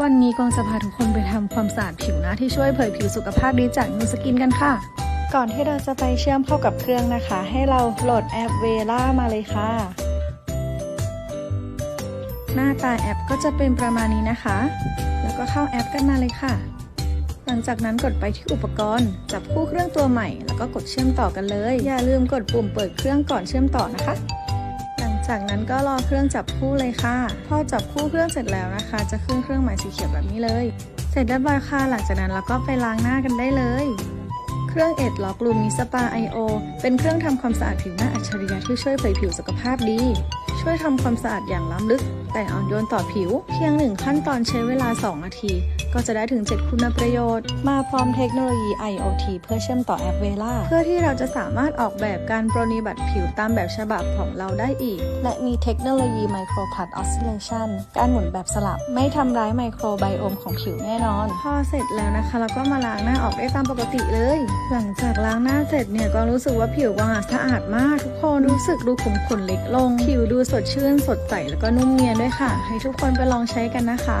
วันนี้กองจะพาทุกคนไปทำความสะอาดผิวหน้าที่ช่วยเผยผิวสุขภาพดีจากนูสกินกันค่ะ ก่อนที่เราจะไปเชื่อมเข้ากับเครื่องนะคะ ให้เราโหลดแอปเวล่ามาเลยค่ะ หน้าตาแอปก็จะเป็นประมาณนี้นะคะ แล้วก็เข้าแอปกันมาเลยค่ะ หลังจากนั้นกดไปที่อุปกรณ์ จับคู่เครื่องตัวใหม่ แล้วก็กดเชื่อมต่อกันเลย อย่าลืมกดปุ่มเปิดเครื่องก่อนเชื่อมต่อนะคะหลัง จากนั้นก็รอเครื่องจับคู่เลยค่ะ พอจับคู่เครื่องเสร็จแล้วนะคะ จะขึ้นเครื่องหมายสีเขียวแบบนี้เลย เสร็จเรียบร้อยค่ะ หลังจากนั้นเราก็ไปล้างหน้ากันได้เลยเครื่องเอ็ดล็อกลูมิสปาไอโอเป็นเครื่องทำความสะอาดผิวหน้าอัจฉริยะที่ช่วยเผยผิวสุขภาพดี ช่วยทำความสะอาดอย่างล้ำลึก แต่อ่อนโยนต่อผิว เพียงหนึ่งขั้นตอนใช้เวลา 2 นาที ก็จะได้ถึง 7 คุณประโยชน์ มาพร้อมเทคโนโลยี IoT เพื่อเชื่อมต่อแอปเวล่าเพื่อที่เราจะสามารถออกแบบการปรนนิบัติผิวตามแบบฉบับของเราได้อีก และมีเทคโนโลยี Micro p u l s Oscillation การหมุนแบบสลับ ไม่ทำร้ายไมโครไบโอมของผิวแน่นอน พอเสร็จแล้วนะคะเราก็มาล้างหน้าออกได้ตามปกติเลย หลังจากล้างหน้าเสร็จเนี่ยก็รู้สึกว่าผิวกวางสะอาดมาก ทุกคนรู้สึกดูขุมขนเล็กลง ผิวดูสดชื่นสดใสแล้วก็นุ่มเนียนด้วยค่ะ ให้ทุกคนไปลองใช้กันนะคะ